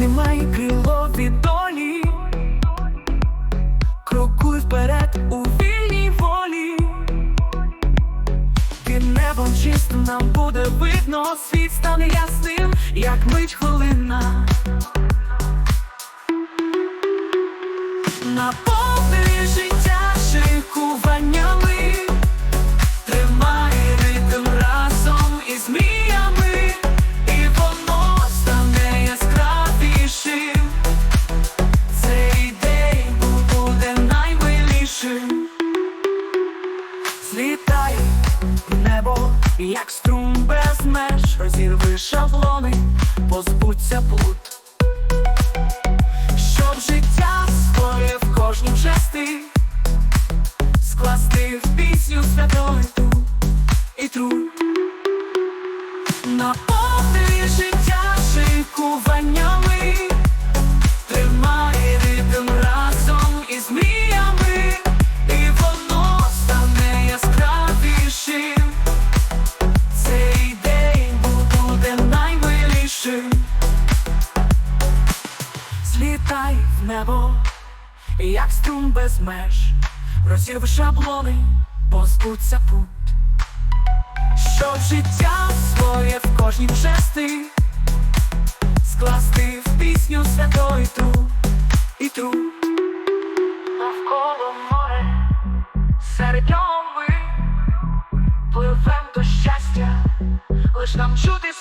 Знімай крило від долі, крокуй вперед у вільній волі, під небом чистим нам буде видно, світ стане ясним, як мить хвилина. Як струм без меж, розірви шаблони, позбудься плут. Щоб життя своє в кожнім жести скласти в пісню святої ту і тру. Наповнює життя шикуваннями, небо, як струм без меж, розірви шаблони, позбудься пут. Щоб життя своє в кожній жести скласти в пісню святої тру і тру. Навколо море, серед нього пливем до щастя, лиш нам чути